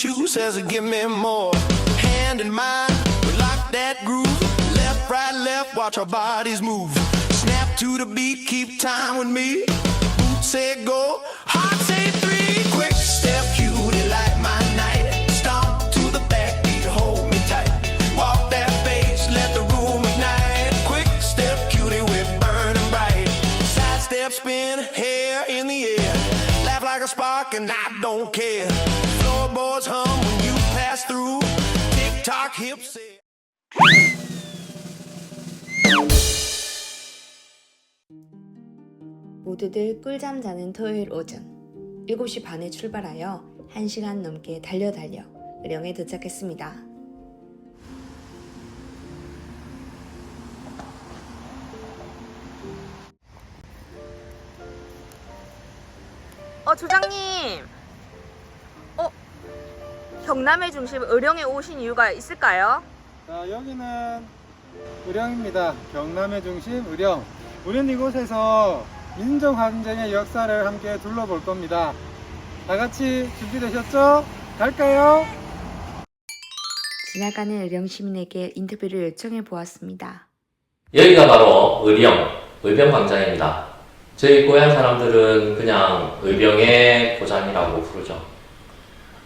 shoe says, give me more. Hand in mine, we lock that groove. Left, right, left, watch our bodies move. Snap to the beat, keep time with me. Boots say go, heart say three. Quick step, cutie, like my night. Stomp to the backbeat, hold me tight. Walk that face, let the room ignite. Quick step, cutie, we're burning bright. Side step, spin, hair in the air. Laugh like a spark, and I don't care. Say- 모두들 꿀잠 자는 토요일 오전 7시 반에 출발하여 1시간 넘게 달려 달려 의령에 도착했습니다. 어 조장님 어 경남의 중심 의령에 오신 이유가 있을까요? 자, 여기는 의령입니다. 경남의 중심 의령. 우리는 이곳에서 민족항쟁의 역사를 함께 둘러볼 겁니다. 다 같이 준비되셨죠? 갈까요? 지나가는 의령 시민에게 인터뷰를 요청해 보았습니다. 여기가 바로 의령, 의병광장입니다. 저희 고향 사람들은 그냥 의병의 고장이라고 부르죠.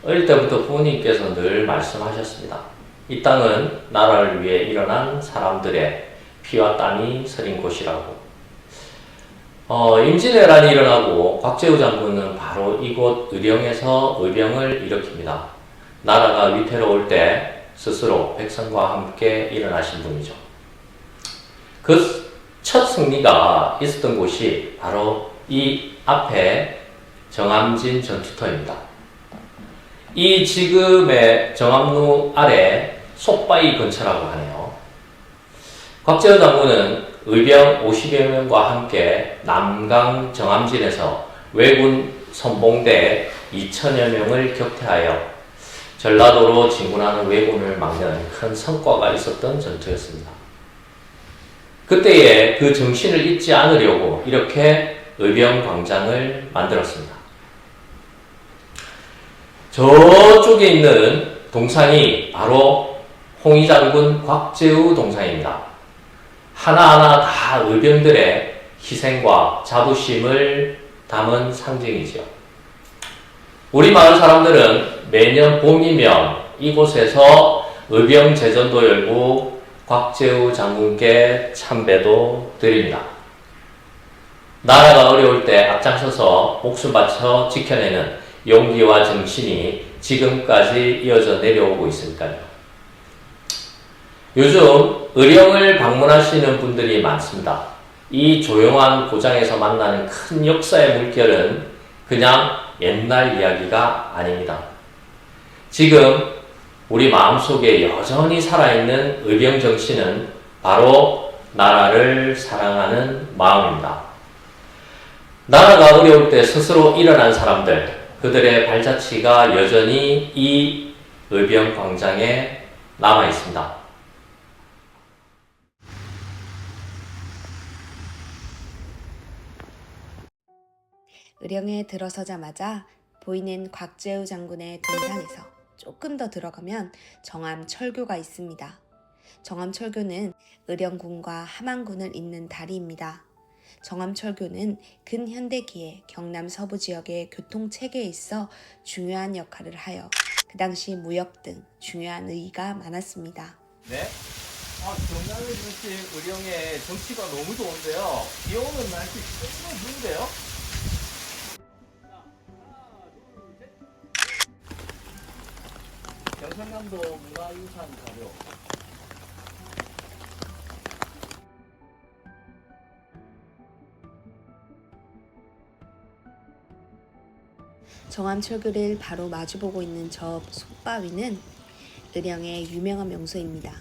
어릴 때부터 부모님께서 늘 말씀하셨습니다. 이 땅은 나라를 위해 일어난 사람들의 피와 땀이 서린 곳이라고. 어, 임진왜란이 일어나고 곽재우 장군은 바로 이곳 의령에서 의병을 일으킵니다. 나라가 위태로울 때 스스로 백성과 함께 일어나신 분이죠. 그 첫 승리가 있었던 곳이 바로 이 앞에 정암진 전투터입니다. 이 지금의 정암루 아래 속바위 근처라고 하네요. 곽재현 장군은 의병 50여 명과 함께 남강 정암진에서 왜군 선봉대 2천여 명을 격퇴하여 전라도로 진군하는 왜군을 막는 큰 성과가 있었던 전투였습니다. 그때의 그 정신을 잊지 않으려고 이렇게 의병 광장을 만들었습니다. 저쪽에 있는 동상이 바로 홍희 장군 곽재우 동상입니다. 하나하나 다 의병들의 희생과 자부심을 담은 상징이죠. 우리 마을 사람들은 매년 봄이면 이곳에서 의병 제전도 열고 곽재우 장군께 참배도 드립니다. 나라가 어려울 때 앞장서서 목숨 바쳐 지켜내는 용기와 정신이 지금까지 이어져 내려오고 있으니까요. 요즘 의령을 방문하시는 분들이 많습니다. 이 조용한 고장에서 만나는 큰 역사의 물결은 그냥 옛날 이야기가 아닙니다. 지금 우리 마음속에 여전히 살아있는 의병 정신은 바로 나라를 사랑하는 마음입니다. 나라가 어려울 때 스스로 일어난 사람들, 그들의 발자취가 여전히 이 의병 광장에 남아 있습니다. 의령에 들어서자마자 보이는 곽재우 장군의 동상에서 조금 더 들어가면 정암 철교가 있습니다. 정암 철교는 의령군과 함안군을 잇는 다리입니다. 정암 철교는 근현대기에 경남 서부 지역의 교통 체계에 있어 중요한 역할을 하여 그 당시 무역 등 중요한 의의가 많았습니다. 네. 아, 경남의 중심 의령의 정치가 너무 좋은데요. 비 오는 날씨 정말 좋은데요? 경상남도 문화유산 자료. 정암 철교를 바로 마주보고 있는 저 속바위는 의령의 유명한 명소입니다.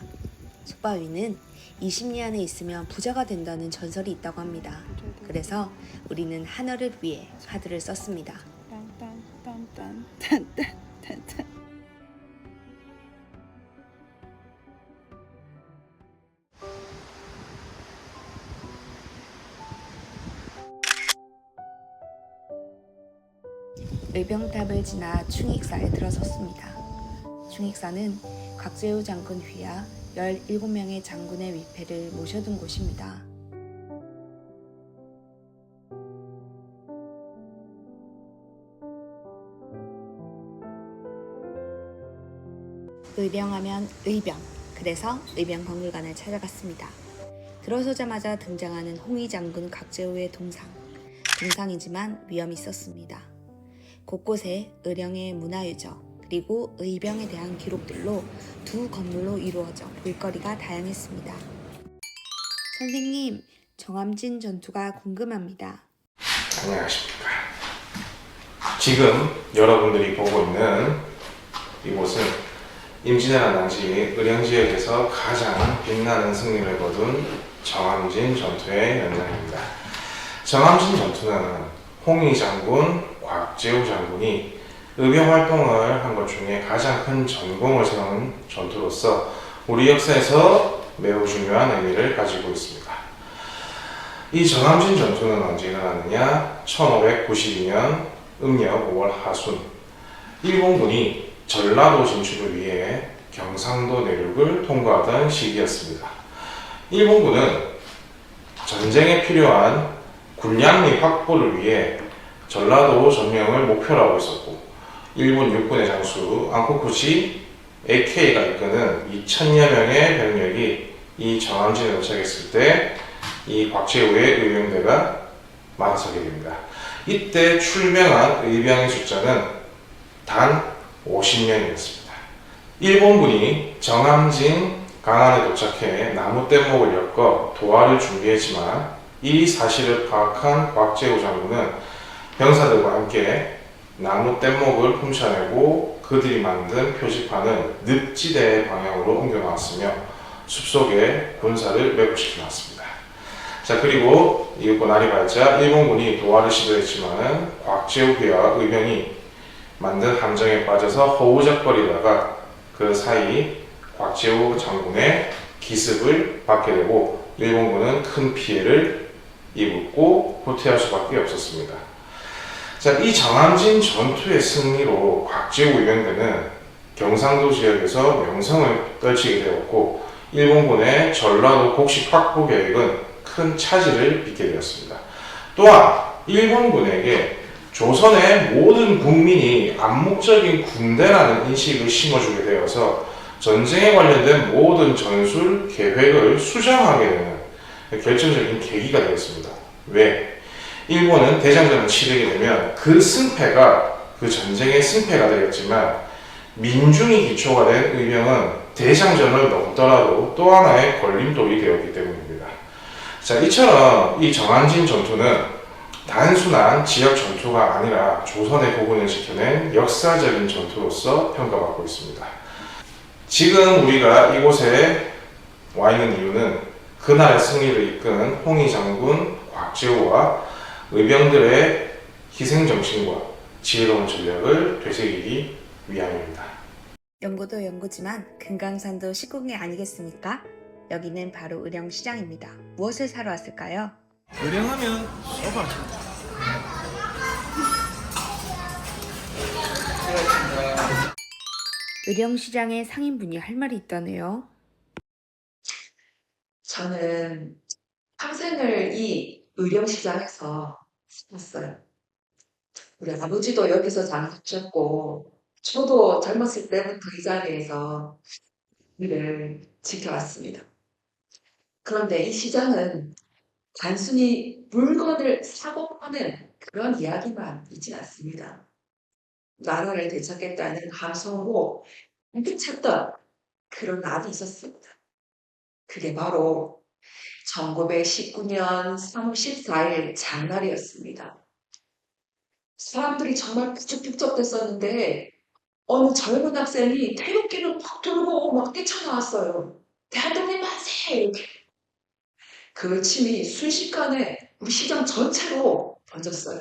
속바위는 20리 안에 있으면 부자가 된다는 전설이 있다고 합니다. 그래서 우리는 하늘을 위해 카드를 썼습니다. 의병탑을 지나 충익사에 들어섰습니다. 충익사는 곽재우 장군 휘하 17명의 장군의 위패를 모셔둔 곳입니다. 의병하면 의병. 그래서 의병박물관을 찾아갔습니다. 들어서자마자 등장하는 홍위 장군 곽재우의 동상. 동상이지만 위험이 있었습니다. 곳곳에 의령의 문화유적 그리고 의병에 대한 기록들로 두 건물로 이루어져 볼거리가 다양했습니다. 선생님, 정암진 전투가 궁금합니다. 안녕하십니까. 지금 여러분들이 보고 있는 이곳은 임진왜란 당시 의령 지역에서 가장 빛나는 승리를 거둔 정암진 전투의 현장입니다. 정암진 전투는 홍희 장군, 곽재우 장군이 의병 활동을 한 것 중에 가장 큰 전공을 세운 전투로서 우리 역사에서 매우 중요한 의미를 가지고 있습니다. 이 정암진 전투는 언제 일어났느냐? 1592년 음력 5월 하순 일본군이 전라도 진출을 위해 경상도 내륙을 통과하던 시기였습니다. 일본군은 전쟁에 필요한 군량미 확보를 위해 전라도 점령을 목표로 하고 있었고 일본 육군의 장수 안코쿠지 AK가 이끄는 2천여 명의 병력이 이 정암진에 도착했을 때 이 곽재우의 의병대가 막아서게 됩니다. 이때 출병한 의병의 숫자는 단 50명이었습니다. 일본군이 정암진 강안에 도착해 나무 뗏목을 엮어 도하를 준비했지만 이 사실을 파악한 곽재우 장군은 병사들과 함께 나무 뗏목을 훔쳐내고 그들이 만든 표지판을 늪지대 방향으로 옮겨놨으며 숲속에 군사를 매복시켜 놨습니다. 자 그리고 이윽고 날이 밝자 일본군이 도하를 시도했지만은 곽재우회와 의병이 만든 함정에 빠져서 허우적거리다가 그 사이 곽재우 장군의 기습을 받게 되고 일본군은 큰 피해를 입고 후퇴할 수밖에 없었습니다. 자, 이 정암진 전투의 승리로 곽재우 의병대는 경상도 지역에서 명성을 떨치게 되었고 일본군의 전라도 곡식 확보 계획은 큰 차질을 빚게 되었습니다. 또한 일본군에게 조선의 모든 국민이 암묵적인 군대라는 인식을 심어주게 되어서 전쟁에 관련된 모든 전술 계획을 수정하게 되는 결정적인 계기가 되었습니다. 왜? 일본은 대장전을 치르게 되면 그 승패가 그 전쟁의 승패가 되겠지만 민중이 기초가 된 의병은 대장전을 넘더라도 또 하나의 걸림돌이 되었기 때문입니다. 자, 이처럼 이 정한진 전투는 단순한 지역 전투가 아니라 조선의 국운을 지켜낸 역사적인 전투로서 평가받고 있습니다. 지금 우리가 이곳에 와 있는 이유는 그날 승리를 이끈 홍희 장군 곽재우와 의병들의 희생 정신과 지혜로운 전략을 되새기기 위함입니다. 연구도 연구지만 금강산도 시궁이 아니겠습니까? 여기는 바로 의령시장입니다. 무엇을 사러 왔을까요? 의령하면 소바. 의령시장에 상인분이 할 말이 있다네요. 저는 평생을 이 의령시장에서 살았어요. 우리 아버지도 여기서 장사하셨고, 저도 젊었을 때부터 이 자리에서 일을 지켜왔습니다. 그런데 이 시장은 단순히 물건을 사고 파는 그런 이야기만 있진 않습니다. 나라를 되찾겠다는 감성으로 꿈찼던 그런 날이 있었습니다. 그게 바로 1919년 3월 14일 장날이었습니다. 사람들이 정말 북적북적됐었는데 어느 젊은 학생이 태극기를 팍 들고 막 뛰쳐나왔어요. 대한독립 만세! 이렇게. 그 외침이 순식간에 우리 시장 전체로 번졌어요.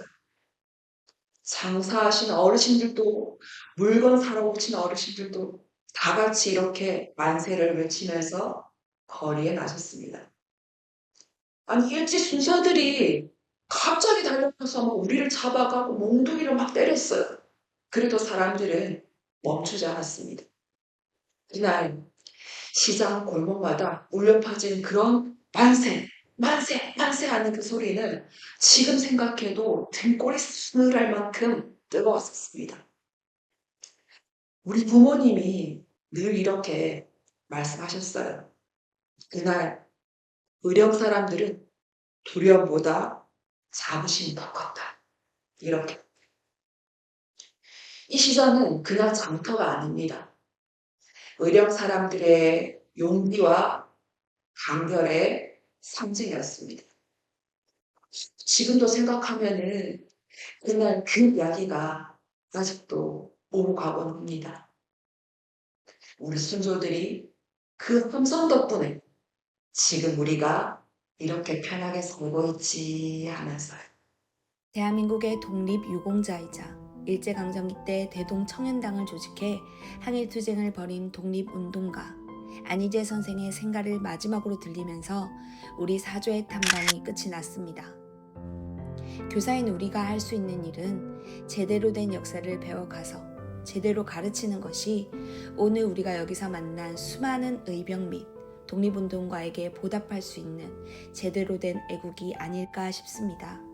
장사하시는 어르신들도 물건 사러 오신 어르신들도 다 같이 이렇게 만세를 외치면서 거리에 나섰습니다. 아니 일제 순사들이 갑자기 달려가서 막 우리를 잡아가고 몽둥이를 막 때렸어요. 그래도 사람들은 멈추지 않았습니다. 그날 시장 골목마다 울려 퍼진 그런 만세, 만세, 만세 하는 그 소리는 지금 생각해도 등골이 스늘할 만큼 뜨거웠었습니다. 우리 부모님이 늘 이렇게 말씀하셨어요. 그날 의령 사람들은 두려움보다 자부심이 더 컸다. 이렇게. 이 시장은 그냥 장터가 아닙니다. 의령 사람들의 용기와 간결의 상징이었습니다. 지금도 생각하면은 그날 그 이야기가 아직도 오고 가곤 합니다. 우리 순조들이 그 함성 덕분에 지금 우리가 이렇게 편하게 살고 있지 하면서요. 대한민국의 독립 유공자이자 일제강점기 때 대동 청년당을 조직해 항일투쟁을 벌인 독립운동가 안희재 선생의 생가를 마지막으로 들리면서 우리 사조의 탐방이 끝이 났습니다. 교사인 우리가 할 수 있는 일은 제대로 된 역사를 배워가서 제대로 가르치는 것이 오늘 우리가 여기서 만난 수많은 의병 및 독립운동가에게 보답할 수 있는 제대로 된 애국이 아닐까 싶습니다.